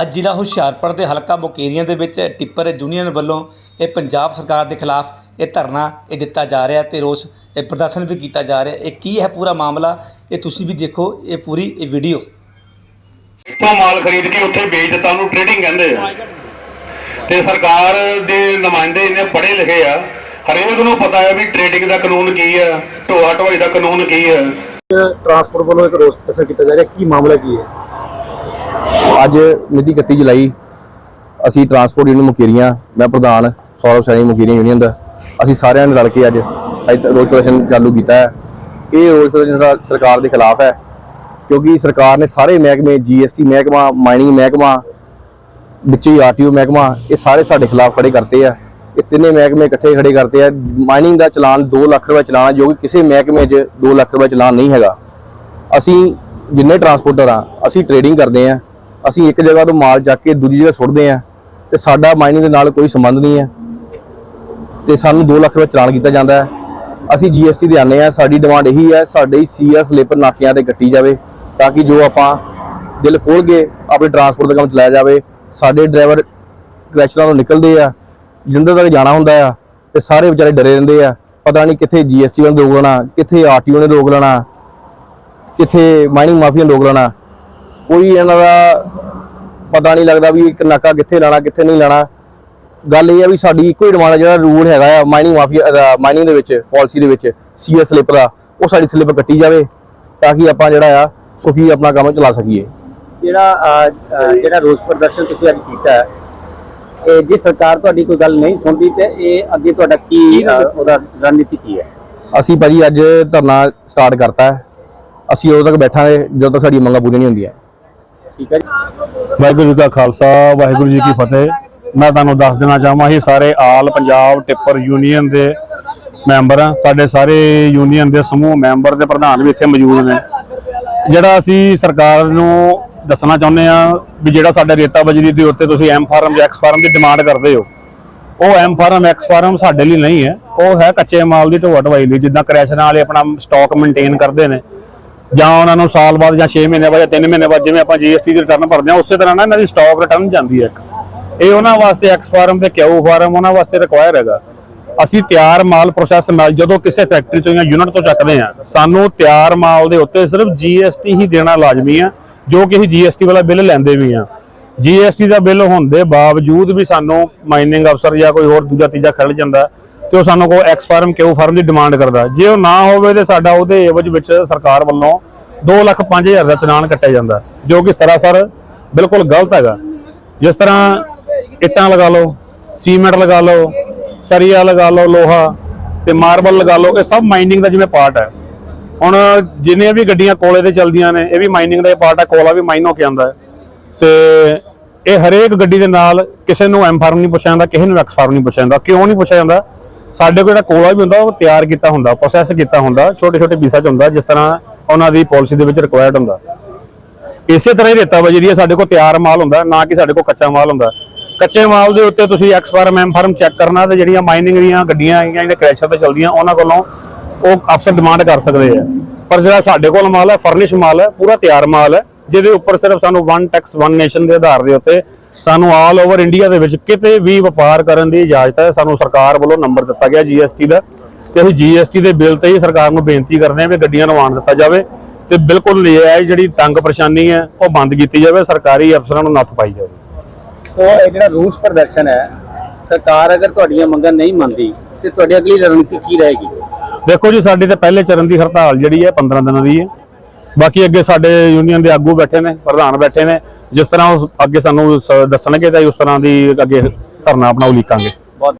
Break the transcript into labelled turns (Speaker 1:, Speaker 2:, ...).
Speaker 1: ਅੱਜ ਜ਼ਿਲ੍ਹਾ ਹੁਸ਼ਿਆਰਪੁਰ ਦੇ ਹਲਕਾ ਮੁਕੇਰੀਆਂ ਦੇ ਵਿੱਚ ਟਿੱਪਰ ਯੂਨੀਅਨ ਵੱਲੋਂ ਇਹ ਪੰਜਾਬ ਸਰਕਾਰ ਦੇ ਖਿਲਾਫ ਇਹ ਧਰਨਾ ਇਹ ਦਿੱਤਾ ਜਾ ਰਿਹਾ ਤੇ ਰੋਸ ਇਹ ਪ੍ਰਦਰਸ਼ਨ ਵੀ ਕੀਤਾ ਜਾ ਰਿਹਾ। ਇਹ ਕੀ ਹੈ ਪੂਰਾ ਮਾਮਲਾ? ਇਹ ਤੁਸੀਂ ਵੀ ਦੇਖੋ ਇਹ ਪੂਰੀ ਇਹ ਵੀਡੀਓ।
Speaker 2: ਤੋਂ ਮਾਲ ਖਰੀਦ ਕੇ ਉੱਥੇ ਵੇਚ ਦਿੱਤਾ ਉਹਨੂੰ ਟ੍ਰੇਡਿੰਗ ਕਹਿੰਦੇ ਆ। ਤੇ ਸਰਕਾਰ ਦੇ ਨੁਮਾਇੰਦੇ ਇਹਨੇ ਪੜ੍ਹੇ ਲਿਖੇ ਆ ਹਰੇਕ ਨੂੰ ਪਤਾ ਹੈ ਵੀ ਟ੍ਰੇਡਿੰਗ ਦਾ ਕਾਨੂੰਨ ਕੀ ਹੈ ਢੋਆ ਢੋਆਈ ਦਾ ਕਾਨੂੰਨ ਕੀ ਹੈ।
Speaker 3: ਟਰਾਂਸਪੋਰਟ ਵੱਲੋਂ ਇੱਕ ਰੋਸ ਪ੍ਰਦਰਸ਼ਨ ਕੀਤਾ ਜਾ ਰਿਹਾ ਕੀ ਮਾਮਲਾ ਕੀ ਹੈ?
Speaker 4: ਅੱਜ ਮਿਤੀ 31 ਜੁਲਾਈ ਅਸੀਂ ਟਰਾਂਸਪੋਰਟ ਯੂਨੀਅਨ ਮੁਕੇਰੀਆਂ ਮੈਂ ਪ੍ਰਧਾਨ ਸੌਰਵ ਸੈਣੀ ਮੁਕੇਰੀਆਂ ਯੂਨੀਅਨ ਦਾ ਅਸੀਂ ਸਾਰਿਆਂ ਨੇ ਰਲ ਕੇ ਅੱਜ ਅੱਜ ਰੋਸ ਪ੍ਰਦਰਸ਼ਨ ਚਾਲੂ ਕੀਤਾ ਹੈ। ਇਹ ਰੋਸ ਪ੍ਰਦਰਸ਼ਨ ਸਰ- ਸਰਕਾਰ ਦੇ ਖਿਲਾਫ ਹੈ ਕਿਉਂਕਿ ਸਰਕਾਰ ਨੇ ਸਾਰੇ ਮਹਿਕਮੇ ਜੀਐਸਟੀ ਮਹਿਕਮਾ ਮਾਈਨਿੰਗ ਮਹਿਕਮਾ ਵਿੱਚ ਹੀ ਆਰਟੀਓ ਮਹਿਕਮਾ ਇਹ ਸਾਰੇ ਸਾਡੇ ਖਿਲਾਫ ਖੜੇ ਕਰਤੇ ਆ। ਇਹ ਤਿੰਨੇ ਮਹਿਕਮੇ ਇਕੱਠੇ ਖੜੇ ਕਰਤੇ ਆ। ਮਾਈਨਿੰਗ ਦਾ ਚਲਾਨ 2 ਲੱਖ ਰੁਪਏ ਚਲਾਨ ਜੋ ਕਿ ਕਿਸੇ ਮਹਿਕਮੇ 'ਚ 2 ਲੱਖ ਰੁਪਏ ਚਲਾਨ ਨਹੀਂ ਹੈਗਾ। ਅਸੀਂ ਜਿੰਨੇ ਟਰਾਂਸਪੋਰਟਰ ਆ, ਅਸੀਂ ਟ੍ਰੇਡਿੰਗ ਕਰਦੇ ਆ। ਅਸੀਂ ਇੱਕ ਜਗ੍ਹਾ ਤੋਂ ਮਾਲ ਚੱਕ ਕੇ ਦੂਜੀ ਜਗ੍ਹਾ ਸੁੱਟਦੇ ਆ। ਤੇ ਸਾਡਾ ਮਾਈਨਿੰਗ ਦੇ ਨਾਲ ਕੋਈ ਸੰਬੰਧ ਨਹੀਂ ਹੈ ਤੇ ਸਾਨੂੰ 2 ਲੱਖ ਰੁਪਏ ਚਲਾਨ ਕੀਤਾ ਜਾਂਦਾ ਹੈ। ਅਸੀਂ ਜੀਐਸਟੀ ਦੇ ਆਨੇ ਆ। ਸਾਡੀ ਡਿਮਾਂਡ ਇਹੀ ਹੈ, ਸਾਡੇ ਸੀਆਰ ਸਲੀਪਰ ਨਾਕਿਆਂ ਤੇ ਕੱਟੀ ਜਾਵੇ, ਤਾਂ ਕਿ ਜੋ ਆਪਾਂ ਦਿਲ ਖੋਲ ਕੇ ਆਪਣੇ ਟਰਾਂਸਪੋਰਟ ਦਾ ਕੰਮ ਚਲਾਇਆ ਜਾਵੇ, ਸਾਡੇ ਡਰਾਈਵਰ ਕ੍ਰੈਸ਼ਰਾਂ ਤੋਂ ਨਿਕਲਦੇ ਆ। ਜਿੰਦੇ ਤੱਕ ਜਾਣਾ ਹੁੰਦਾ ਆ, ਤੇ ਸਾਰੇ ਵਿਚਾਰੇ ਡਰੇ ਰਹਿੰਦੇ ਆ। ਪਤਾ ਨਹੀਂ ਕਿੱਥੇ ਜੀਐਸਟੀ ਨੇ ਰੋਕ ਲੈਣਾ, ਕਿੱਥੇ ਆਰਟੀਓ ਨੇ ਰੋਕ ਲੈਣਾ, ਕਿੱਥੇ ਮਾਈਨਿੰਗ ਮਾਫੀਆ ਰੋਕ ਲੈਣਾ। ਕੋਈ ਇਹਨਾਂ ਦਾ ਪਤਾ ਨਹੀਂ ਲੱਗਦਾ ਵੀ ਇੱਕ ਨਾਕਾ ਕਿੱਥੇ ਲਾਣਾ, ਕਿੱਥੇ ਨਹੀਂ ਲਾਣਾ। ਗੱਲ ਇਹ ਆ ਵੀ ਸਾਡੀ ਇੱਕੋ ਹੀ ਡਿਮਾਂਡ ਜਿਹੜਾ ਰੂਲ ਹੈਗਾ ਆ ਮਾਈਨਿੰਗ ਮਾਫੀਆ ਮਾਈਨਿੰਗ ਦੇ ਵਿੱਚ ਪਾਲਿਸੀ ਦੇ ਵਿੱਚ ਸੀਐਸ ਸਲਿੱਪ ਦਾ, ਉਹ ਸਾਡੀ ਸਲਿੱਪ ਕੱਟੀ ਜਾਵੇ, ਤਾਂ ਕਿ ਆਪਾਂ ਜਿਹੜਾ ਆ ਸੁਖੀ ਆਪਣਾ ਕੰਮ ਚਲਾ ਸਕੀਏ।
Speaker 3: ਜਿਹੜਾ ਜਿਹੜਾ ਰੋਸ ਪ੍ਰਦਰਸ਼ਨ ਤੁਸੀਂ ਅੱਜ ਕੀਤਾ ਇਹ ਜੇ ਸਰਕਾਰ ਤੁਹਾਡੀ ਕੋਈ ਗੱਲ ਨਹੀਂ ਸੁਣਦੀ ਤੇ ਇਹ ਅੱਗੇ ਤੁਹਾਡਾ ਕੀ ਉਹਦਾ ਰਣਨੀਤੀ ਕੀ ਹੈ?
Speaker 4: ਅਸੀਂ ਭਾਜੀ ਅੱਜ ਧਰਨਾ ਸਟਾਰਟ ਕਰਤਾ ਹੈ। ਅਸੀਂ ਉਦੋਂ ਤੱਕ ਬੈਠਾਂਗੇ ਜਦੋਂ ਤੱਕ ਸਾਡੀਆਂ ਮੰਗਾਂ ਪੂਰੀਆਂ ਨਹੀਂ ਹੁੰਦੀਆਂ।
Speaker 3: ਠੀਕ ਹੈ ਜੀ।
Speaker 5: ਵਾਹਿਗੁਰੂ ਜੀ ਕਾ ਖਾਲਸਾ ਵਾਹਿਗੁਰੂ ਜੀ ਕੀ ਫਤਿਹ। ਮੈਂ ਤੁਹਾਨੂੰ ਦੱਸ ਦੇਣਾ ਚਾਹਾਂ ਅਸੀਂ ਸਾਰੇ ਆਲ ਪੰਜਾਬ ਟਿੱਪਰ ਯੂਨੀਅਨ ਦੇ ਮੈਂਬਰ ਆ ਸਾਡੇ ਸਾਰੇ ਯੂਨੀਅਨ ਦੇ ਸਮੂਹ ਮੈਂਬਰ ਤੇ ਪ੍ਰਧਾਨ ਵੀ ਇੱਥੇ ਮੌਜੂਦ ਨੇ। ਜਿਹੜਾ ਅਸੀਂ ਸਰਕਾਰ ਨੂੰ ਦੱਸਣਾ ਚਾਹੁੰਦੇ ਆ ਵੀ ਜਿਹੜਾ ਸਾਡੇ ਰੇਤਾ ਬਜਰੀ ਦੇ ਉੱਤੇ ਤੁਸੀਂ ਐਮ ਫਾਰਮ ਜਾਂ ਐਕਸ ਫਾਰਮ ਦੀ ਡਿਮਾਂਡ ਕਰਦੇ ਹੋ, ਉਹ ਐਮ ਫਾਰਮ ਐਕਸ ਫਾਰਮ ਸਾਡੇ ਲਈ ਨਹੀਂ ਹੈ। ਉਹ ਹੈ ਕੱਚੇ ਮਾਲ ਦੀ ਢੋਆ ਢਵਾਈ ਲਈ, ਜਿੱਦਾਂ ਕ੍ਰੈਸ਼ਰਾਂ ਵਾਲੇ ਆਪਣਾ ਸਟਾਕ ਮੇਨਟੇਨ ਕਰਦੇ ਨੇ। ਜਾਂ ਉਹਨਾਂ ਨੂੰ ਸਾਲ ਬਾਅਦ ਜਾਂ 6 ਮਹੀਨੇ ਬਾਅਦ ਜਾਂ 3 ਮਹੀਨੇ ਬਾਅਦ ਜਿਵੇਂ ਆਪਾਂ ਜੀਐਸਟੀ ਦੀ ਰਿਟਰਨ ਭਰਦੇ ਹਾਂ, ਉਸੇ ਤਰ੍ਹਾਂ ਨਾ ਇਹਨਾਂ ਦੀ ਸਟਾਕ ਰਿਟਰਨ ਜਾਂਦੀ ਹੈ ਇੱਕ। ਇਹ ਉਹਨਾਂ ਵਾਸਤੇ ਐਕਸ ਫਾਰਮ ਤੇ ਕਿਊ ਫਾਰਮ ਉਹਨਾਂ ਵਾਸਤੇ ਰਿਕੁਆਇਰ ਹੈਗਾ। ਅਸੀਂ ਤਿਆਰ ਮਾਲ ਪ੍ਰੋਸੈਸ ਮਾਲ ਜਦੋਂ ਕਿਸੇ ਫੈਕਟਰੀ ਤੋਂ ਜਾਂ ਯੂਨਿਟ ਤੋਂ ਚੱਕਦੇ ਆ ਸਾਨੂੰ ਤਿਆਰ ਮਾਲ ਦੇ ਉੱਤੇ ਸਿਰਫ ਜੀਐਸਟੀ ਹੀ ਦੇਣਾ ਲਾਜ਼ਮੀ ਆ, ਜੋ ਕਿ ਅਸੀਂ ਜੀਐਸਟੀ ਵਾਲਾ ਬਿੱਲ ਲੈਂਦੇ ਵੀ ਆ ਜੀਐਸਟੀ ਦਾ ਬਿੱਲ ਹੋਣ ਦੇ ਬਾਵਜੂਦ ਵੀ ਸਾਨੂੰ ਮਾਈਨਿੰਗ ਅਫਸਰ ਜਾਂ ਕੋਈ ਹੋਰ ਦੂਜਾ ਤੀਜਾ ਖੜ ਜਾਂਦਾ ਤੇ ਉਹ ਸਾਨੂੰ ਕੋ ਐਕਸ ਫਾਰਮ ਕਿਊ ਫਾਰਮ ਦੀ ਡਿਮਾਂਡ ਕਰਦਾ। ਜੇ ਉਹ ਨਾ ਹੋਵੇ ਤੇ ਸਾਡਾ ਉਹਦੇ ਏਵਜ ਵਿੱਚ ਸਰਕਾਰ ਵੱਲੋਂ 2 ਲੱਖ 5000 ਦਾ ਚਲਾਨ ਕੱਟਿਆ ਜਾਂਦਾ, ਜੋ ਕਿ ਸਰਾਸਰ ਬਿਲਕੁਲ ਗਲਤ ਹੈਗਾ। ਜਿਸ ਤਰ੍ਹਾਂ ਇੱਟਾਂ ਲਗਾ ਲਓ, ਸੀਮੈਂਟ ਲਗਾ ਲਓ ਸਰੀਆ ਲਗਾ ਲਓ, ਲੋਹਾ ਤੇ ਮਾਰਬਲ ਲਗਾ ਲਓ, ਇਹ ਸਭ ਮਾਈਨਿੰਗ ਦਾ ਜਿਵੇਂ ਪਾਰਟ ਹੈ। ਹੁਣ ਜਿੰਨੀਆਂ ਵੀ ਗੱਡੀਆਂ ਕੋਲੇ ਤੇ ਚੱਲਦੀਆਂ ਨੇ, ਇਹ ਵੀ ਮਾਈਨਿੰਗ ਦਾ ਪਾਰਟ ਹੈ, ਕੋਲਾ ਵੀ ਮਾਈਨ ਹੋ ਕੇ ਆਉਂਦਾ ਹੈ। ਤੇ ਇਹ ਹਰੇਕ ਗੱਡੀ ਦੇ ਨਾਲ ਕਿਸੇ ਨੂੰ ਐਮ ਫਾਰਮ ਨਹੀਂ ਪੁੱਛਿਆ ਜਾਂਦਾ, ਕਿਸੇ ਨੂੰ ਐਕਸ ਫਾਰਮ ਨਹੀਂ ਪੁੱਛਿਆ ਜਾਂਦਾ। ਕਿਉਂ ਨਹੀਂ ਪੁੱਛਿਆ ਜਾਂਦਾ? ਸਾਡੇ ਕੋਲ ਜਿਹੜਾ ਕੋਲਾ ਵੀ ਹੁੰਦਾ, ਉਹ ਤਿਆਰ ਕੀਤਾ ਹੁੰਦਾ ਪ੍ਰੋਸੈਸ ਕੀਤਾ ਹੁੰਦਾ ਛੋਟੇ ਛੋਟੇ ਪੀਸਾਂ ਚ ਹੁੰਦਾ, ਜਿਸ ਤਰ੍ਹਾਂ ਉਹਨਾਂ ਦੀ ਪਾਲਿਸੀ ਦੇ ਵਿੱਚ ਰਿਕੁਆਇਰਡ ਹੁੰਦਾ। ਇਸੇ ਤਰ੍ਹਾਂ ਹੀ ਰੇਤਾ ਵਜਰੀ ਹੈ ਸਾਡੇ ਕੋਲ ਤਿਆਰ ਮਾਲ ਹੁੰਦਾ, ਨਾ ਕਿ ਸਾਡੇ ਕੋਲ ਕੱਚਾ ਮਾਲ ਹੁੰਦਾ। ਕੱਚੇ ਮਾਲ ਦੇ ਉੱਤੇ ਤੁਸੀਂ ਐਕਸਫਾਰਮ ਐਮ ਫਾਰਮ ਚੈੱਕ ਕਰਨਾ ਤੇ ਜਿਹੜੀਆਂ ਮਾਈਨਿੰਗ ਦੀਆਂ ਗੱਡੀਆਂ ਆਈਆਂ ਜਿਹੜੇ ਕ੍ਰੈਸ਼ਰ ਤੇ ਚੱਲਦੀਆਂ, ਉਹਨਾਂ ਕੋਲੋਂ ਉਹ ਅਫਸਰ ਡਿਮਾਂਡ ਕਰ ਸਕਦੇ ਆ। ਪਰ ਜਿਹੜਾ ਸਾਡੇ ਕੋਲ ਮਾਲ ਹੈ ਫਰਨਿਸ਼ ਮਾਲ ਹੈ, ਪੂਰਾ ਤਿਆਰ ਮਾਲ ਹੈ, ਜਿਹਦੇ ਉੱਪਰ ਸਿਰਫ ਸਾਨੂੰ ਵਨ ਟੈਕਸ ਵਨ ਨੇਸ਼ਨ ਦੇ ਆਧਾਰ ਦੇ ਉੱਤੇ ਸਾਨੂੰ ਆਲ ਓਵਰ ਇੰਡੀਆ ਦੇ ਵਿੱਚ ਕਿਤੇ ਵੀ ਵਪਾਰ ਕਰਨ ਦੀ ਇਜਾਜ਼ਤ ਹੈ। ਸਾਨੂੰ ਸਰਕਾਰ ਵੱਲੋਂ ਨੰਬਰ ਦਿੱਤਾ ਗਿਆ ਜੀਐਸਟੀ ਦਾ ਤੇ ਅਸੀਂ ਜੀਐਸਟੀ ਦੇ ਬਿੱਲ ਤੇ ਹੀ ਸਰਕਾਰ ਨੂੰ ਬੇਨਤੀ ਕਰਦੇ ਹਾਂ ਵੀ ਗੱਡੀਆਂ ਨੂੰ ਆਉਣ ਦਿੱਤਾ ਜਾਵੇ ਤੇ ਬਿਲਕੁਲ ਨਜਾਇਜ਼ ਜਿਹੜੀ ਤੰਗ ਪਰੇਸ਼ਾਨੀ ਹੈ, ਉਹ ਬੰਦ ਕੀਤੀ ਜਾਵੇ, ਸਰਕਾਰੀ ਅਫਸਰਾਂ ਨੂੰ ਨੱਥ ਪਾਈ ਜਾਵੇ।
Speaker 3: ਸੋ ਇਹ ਜਿਹੜਾ ਰੂਸ ਪ੍ਰਦਰਸ਼ਨ ਹੈ, ਸਰਕਾਰ ਅਗਰ ਤੁਹਾਡੀਆਂ ਮੰਗਾਂ ਨਹੀਂ ਮੰਨਦੀ, ਤੇ ਤੁਹਾਡੀ ਅਗਲੀ ਰਣਨੀਤੀ ਕੀ ਰਹੇਗੀ?
Speaker 5: ਦੇਖੋ ਜੀ, ਸਾਡੀ ਤਾਂ ਪਹਿਲੇ ਚਰਨ ਦੀ ਹੜਤਾਲ ਜਿਹੜੀ ਹੈ 15 ਦਿਨਾਂ ਦੀ ਹੈ। ਬਾਕੀ ਅੱਗੇ ਸਾਡੇ ਯੂਨੀਅਨ ਦੇ ਆਗੂ ਬੈਠੇ ਨੇ, ਪ੍ਰਧਾਨ ਬੈਠੇ ਨੇ। ਜਿਸ ਤਰ੍ਹਾਂ ਉਹ ਅੱਗੇ ਸਾਨੂੰ ਦੱਸਣਗੇ, ਤਾਂ ਉਸ ਤਰ੍ਹਾਂ ਦੀ ਅੱਗੇ ਧਰਨਾ ਆਪਣਾ ਉਲੀਕਾਂਗੇ।